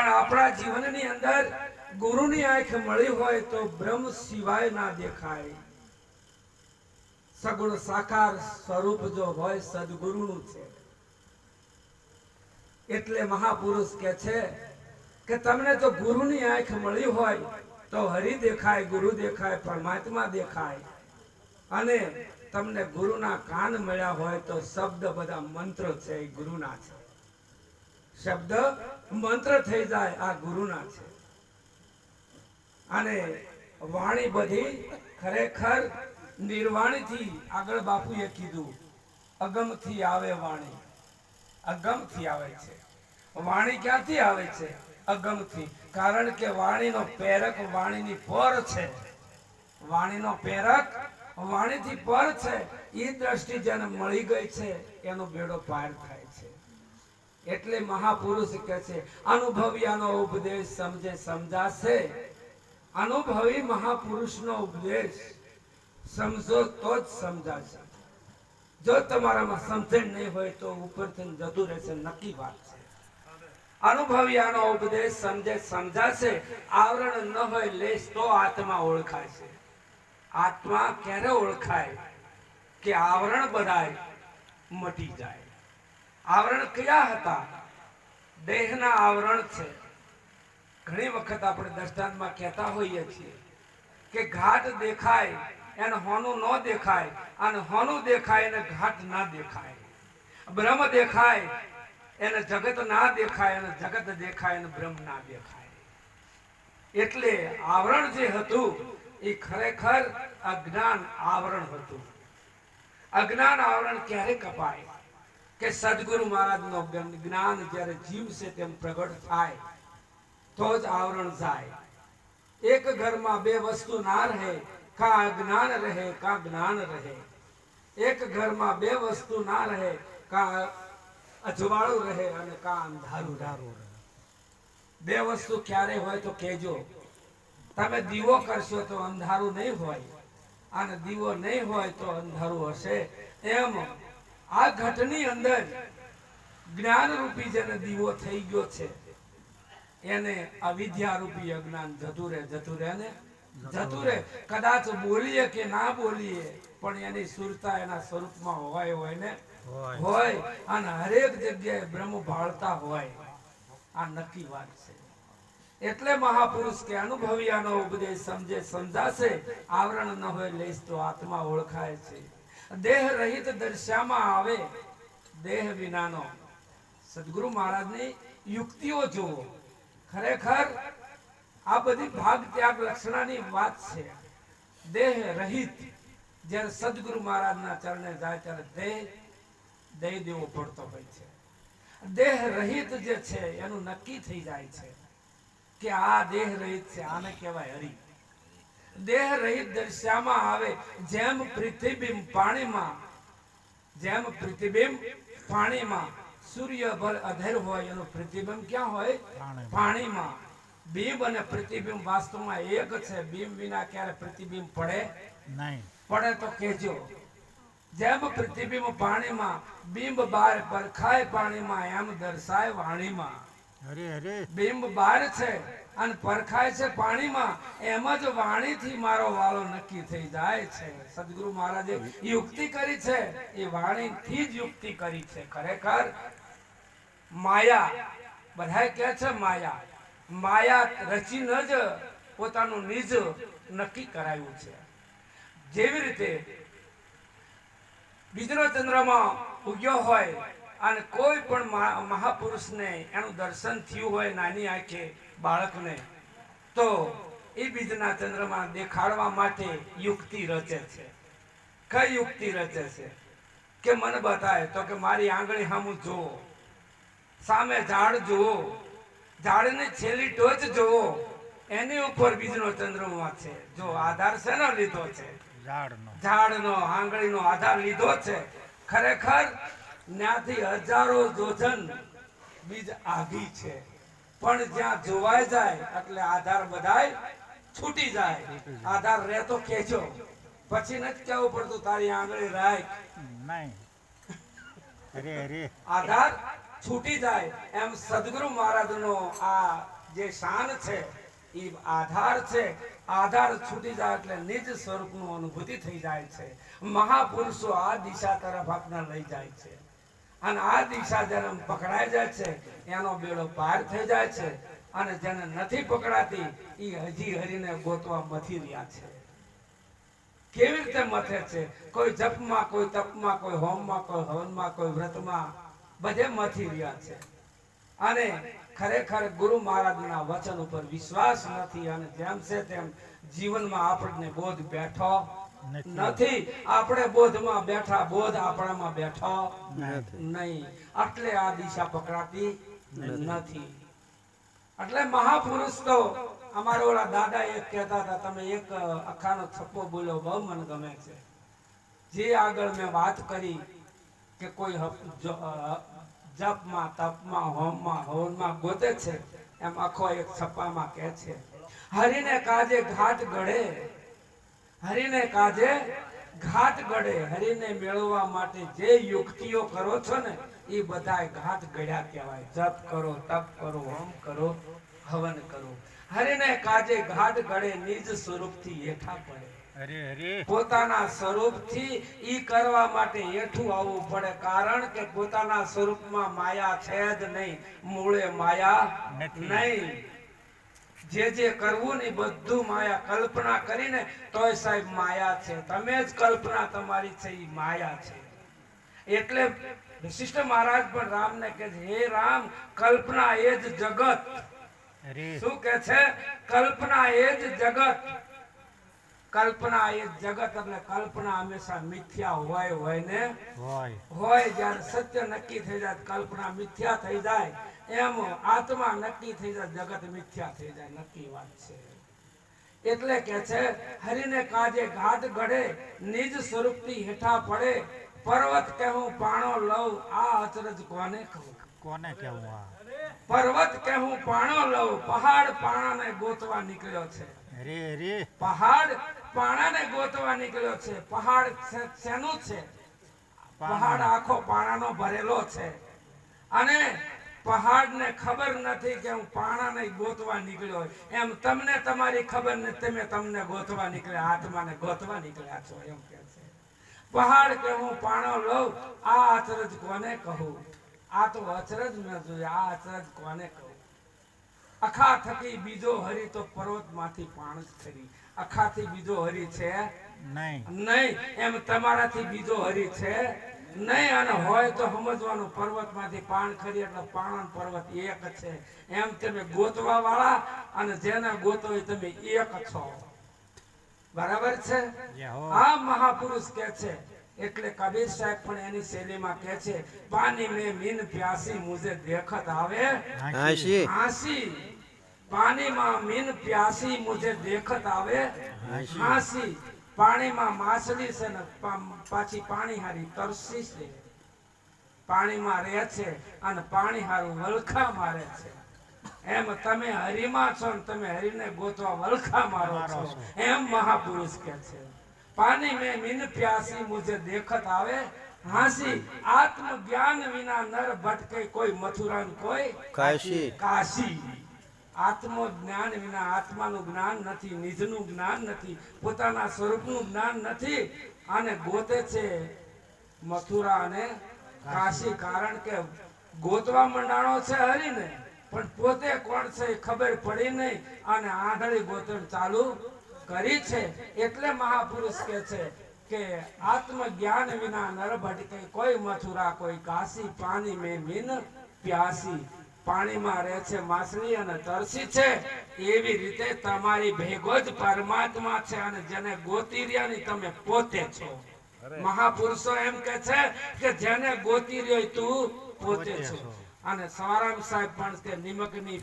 પણ આપણા જીવનની અંદર ગુરુની આંખ મળી હોય તો બ્રહ્મ સિવાય ના દેખાય. સગુણ સાકાર સ્વરૂપ જો હોય સદગુરુનું છે. એટલે મહાપુરુષ કે છે કે તમને તો ગુરુની આંખ મળી હોય તો હરિ દેખાય, ગુરુ દેખાય, પરમાત્મા દેખાય. અને તમને ગુરુના કાન મળ્યા હોય તો શબ્દ બધા મંત્ર છે એ ગુરુના છે. શબ્દ મંત્ર થઈ જાય આ ગુરુના છે. અને વાણી બધી ખરેખર નિર્વાણીથી આગળ બાપુએ કીધું, અગમથી આવે વાણી. અગમથી આવે છે. વાણી ક્યાંથી આવે છે? અગમથી. કારણ કે વાણીનો પ્રેરક વાણીની પર છે. વાણીનો પ્રેરક વાણીથી પર છે. એ દ્રષ્ટિ જેને મળી ગઈ છે, એનો બેડો પાર થાય છે. એટલે મહાપુરુષ કહે છે અનુભવી આનો ઉપદેશ સમજે સમજાશે. અનુભવી મહાપુરુષનો ઉપદેશ સમજો તો જ સમજાશે. જો તમારામાં સમજણ નહીં હોય તો ઉપરથી જતું રહેશે, નક્કી વાત છે. અનુભવી આનો ઉપદેશ સમજે સમજાશે, આવરણ ન હોય લેશ તો આત્મા ઓળખાય છે. આત્મા ક્યારે ઓળખાય? કે આવરણ બધાય મટી જાય. આવરણ કયા હતા? દેહના આવરણ છે. ઘણી વખત આપણે દ્રષ્ટાંતમાં કહેતા હોઈએ છીએ કે ઘાટ દેખાય, એને હોનું ન દેખાય, અને હોનું દેખાય, એને ઘાટ ના દેખાય. બ્રહ્મ દેખાય, એને જગત ના દેખાય, અને જગત દેખાય, અને બ્રહ્મ ના દેખાય. એટલે આવરણ જે હતું, એ ખરેખર અજ્ઞાન આવરણ હતું. અજ્ઞાન આવરણ ક્યારે કપાય? કે સદગુરુ મહારાજનો જ્ઞાન જ્યારે જીવશે તેમ પ્રગટ થાય, તો જ આવરણ જાય. એક ઘરમાં બે વસ્તુ ના રહે, કા અજ્ઞાન રહે, કા જ્ઞાન રહે. એક ઘરમાં બે વસ્તુ ના રહે, કા અજવાળું રહે અને કા અંધારું ધારું રહે. બે વસ્તુ ક્યારે હોય તો કહેજો, તમે દીવો કરશો તો અંધારું નહીં હોય, અને દીવો નહીં હોય તો અંધારું હશે. એમ આ ઘટની અંદર જ્ઞાન રૂપી જેને દીવો થઈ ગયો છે એને આ વિદ્યારૂપી અજ્ઞાન જતું રહે જતું રહે ને? જતું રહે. કદાચ બોલીએ કે ના બોલીએ પણ એની સુરતા એના સ્વરૂપમાં હોય હોય ને? હોય. અને હરેક જગ્યાએ બ્રહ્મ ભાળતા હોય. આ નક્કી વાત છે. એટલે મહાપુરુષ કે અનુભવી આનો ઉપદેશ સમજે સમજાશે. આવરણ ન હોય લેશ તો આત્મા ઓળખાય છે. દેહ રહિત દર્શામાં આવે, દેહ વિનાનો. સદગુરુ મહારાજની યુક્તિઓ જુઓ. ખરેખર આ બધી ભાગ ત્યાગ લક્ષણાની વાત છે. દેહ રહિત જ્યારે સદગુરુ મહારાજના ચરણે જાય ત્યારે દેહ દઈ દેવો પડતો હોય છે. દેહ રહિત જે છે, એનું નક્કી થઈ જાય છે કે આ દેહ રહિત છે, આને કહેવાય હરી દેહ રહિત દર્શામાં આવે. જેમ પ્રતિબિંબ પાણીમાં જેમ પ્રતિબિંબ પાણીમાં સૂર્ય ભર અધેર હોય એનું પ્રતિબિંબ ક્યાં હોય? પાણીમાં. બિંબ અને પ્રતિબિંબ વાસ્તવમાં એક છે. બિંબ વિના ક્યારે પ્રતિબિંબ પડે નહીં. પડે તો કહેજો. જેમ પ્રતિબિંબ પાણીમાં બિંબ બાર પરખાય પાણીમાં એમ દર્શાય વાણીમાં. બિંબ બાર છે. અને પરખાય છે પાણીમાં, એમ જ વાણીથી મારો વાળો નક્કી થઈ જાય છે. સદગુરુ મહારાજે યુક્તિ કરી છે, એ વાણીથી જ યુક્તિ કરી છે, ખરેખર. માયા બધા કે છે માયા. માયા રચીને જ પોતાનું નિજ નક્કી કરાયું છે. જેવી રીતે બીજનો ચંદ્રમાં ઉગ્યો હોય અને કોઈ પણ મહાપુરુષને એનું દર્શન થયું હોય નાની આંખે બાળકને તો એ બીજના ચંદ્રમાં દેખાડવા માટે યુક્તિ રચે છે. કઈ યુક્તિ રચે છે? કે મને બતાય તો કે મારી આંગળી સામું જુઓ. સામે ઝાડ જુઓ. ઝાડની છેલ્લી ટોચ જુઓ. એની ઉપર બીજનો ચંદ્રમા છે. જો આધાર શેનો લીધો છે? ઝાડનો. ઝાડનો આંગળીનો આધાર લીધો છે. ખરેખર ત્યાંથી હજારો જોજન બીજ આગી છે. પણ જ્યાં જોવાય જાય એટલે આધાર બધાય છૂટી જાય. આધાર રહેતો કેજો પછી નથી કેવું પડતું તારી આંગળી રાખ. આધાર છૂટી જાય. એમ સદગુરુ મહારાજનો આ જે શાન છે એ આધાર છે. આધાર છૂટી જાય એટલે નિજ સ્વરૂપનું અનુભૂતિ થઈ જાય છે. મહાપુરુષો આ દિશા તરફ આપના લઈ જાય છે. અને આ દિશા જેને પકડાઈ જાય છે, એનો બેડો પાર થઈ જાય છે અને જેને નથી પકડાતી એ હજી હરીને ગોતવા મથી રહ્યા છે. કેવી રીતે મથે છે? કોઈ જપમાં, કોઈ તપમાં, કોઈ હોમમાં, કોઈ હવનમાં, કોઈ વ્રતમાં બધે મથી રહ્યા છે. અને ખરેખર ગુરુ મહારાજના વચન ઉપર વિશ્વાસ નથી અને જેમ છે તેમ જીવનમાં આપણને બોધ બેઠો નથી. આપણે બોધમાં બેઠા બોધ આપણામાં બેઠો નહીં. એટલે આ દિશા પકડાતી નથી. એટલે મહાપુરુષ તો અમારા ઓલા દાદા એક કહેતા હતા તમે એક અખાનો થપ્પો બોલો બહુ મને ગમે છે. જે આગળ મેં વાત કરી કે કોઈ જપમાં તપમાં હોમમાં હવનમાં ગોતે છે એમ આખો એક છપ્પામાં કહે છે. હરીને કાજે ઘાટ ગળે હરીને કાજે ઘાટ ગળે. હરિને મેળવવા માટે જે યુક્તિઓ કરો છો ને એ બધાય ઘાટ ગળ્યા કહેવાય. જપ કરો તપ કરો હોમ કરો હવન કરો. હરિને કાજે ઘાટ ગળે નિજ સ્વરૂપથી હેઠા પડે. પોતાના સ્વરૂપથી ઈ કરવા માટે હેઠું આવવું પડે. કારણ કે પોતાના સ્વરૂપમાં માયા છે જ નહીં. મૂળે માયા. નહીં. જે જે કરવું ને બધું માયા કલ્પના કરીને તોય સાહેબ માયા છે. તમે જ કલ્પના તમારી છે એ માયા છે. એટલે વિશિષ્ટ મહારાજ પણ રામને કહે છે હે રામ કલ્પના એ જ જગત. શું કે છે? કલ્પના એ જ જગત. કલ્પના એ જગત એટલે કલ્પના હંમેશા મિથ્યા હોય હોય ને. હોય. હોય જ્યારે સત્ય નક્કી થઈ જાય કલ્પના મિથ્યા થઈ જાય. એમ આત્મા નક્કી થઈ જાય જગત મિથ્યા થઈ જાય નક્કી વાત છે. એટલે કે છે હરિને કાજે ઘાટ ગળે નિજ સ્વરૂપથી હેઠા પડે પર્વત કહેવું પાણો લઉં આ અચરજ કોને કહું? કોને કેવું આ? પર્વત કે હું પાણો લઉં પહાડ પાણાને ગોતવા નીકળ્યો છે. રે રે. પહાડ પાણાને ગોતવા નીકળ્યો છે. પહાડ શેનું છે? પહાડ આખો પાણાનો ભરેલો છે. અને પહાડને ખબર નથી કે હું પાણાને ગોતવા નીકળ્યો એમ તમને તમારી ખબર ને તમે તમને ગોતવા નીકળ્યા આત્માને ગોતવા નીકળ્યા છો એમ કે છે. પહાડ કે હું પાણો લઉં આ અચરજ કોને કહું? આ તો અચરજ ન જોઈએ આ અચરજ કોને કહું? અખા થકી બીજો હરી તો પર્વતમાંથી પાણ જ ખરી અખાથી બીજો હરી છે નહીં. નહીં. એમ તમારાથી બીજો હરી છે નહીં અને હોય તો સમજવાનું. પર્વતમાંથી પાણ ખરી એટલે પાણન પર્વત એક છે. એમ તમે ગોતવા વાળા અને જેને ગોતો તમે એક છો. બરાબર છે? આ મહાપુરુષ કે છે. એટલે કબીર સાહેબ પણ એની શૈલીમાં કે છે પાણી મેં મીન પ્યાસી મુજે દેખત આવે. હાંસી. હાંસી. પાણીમાં મીન પ્યાસી મુજે દેખત આવે. હાંસી. પાણીમાં માછલી છે ને પાછી પાણી હારી તરસી છે. પાણીમાં રહે છે અને પાણી હારું વલખા મારે છે. એમ તમે હરિમાં છો ને તમે હરિને ગોતવા વલખા મારો છો. એમ મહાપુરુષ કે છે. પાણી મેં મીન પ્યાસી મુજે દેખત આવે. હાસી આત્મ જ્ઞાન વિના નર ભટકે કોઈ મથુરાન કોઈ કાશી. કાશી. આત્મ જ્ઞાન વિના આત્માનું જ્ઞાન નથી, નિજનું જ્ઞાન નથી, પોતાના સ્વરૂપનું જ્ઞાન નથી. અને ગોતે છે મથુરા અને કાશી. કારણ કે ગોતવા મંડાણો છે હરીને, પણ પોતે કોણ છે ખબર પડી નહીં. અને આંધળી ગોતણ ચાલુ કરી છે. એટલે મહાપુરુષ કે છે કે આત્મ જ્ઞાન વિના નર ભટકે કોઈ મથુરા, કોઈ કાશી, પાણી મેં મીન પ્યાસી. પાણીમાં રહે છે માછલી અને તરસી છે એવી રીતે તમારી ભેગો જ પરમાત્મા છે અને જેને ગોતી રહ્યા ની તમે પોતે છો. મહાપુરુષો એમ કે છે કે જેને ગોતી રહ્યો તું પોતે છો. અને સવારામ સાહેબ પણ તે નિમકની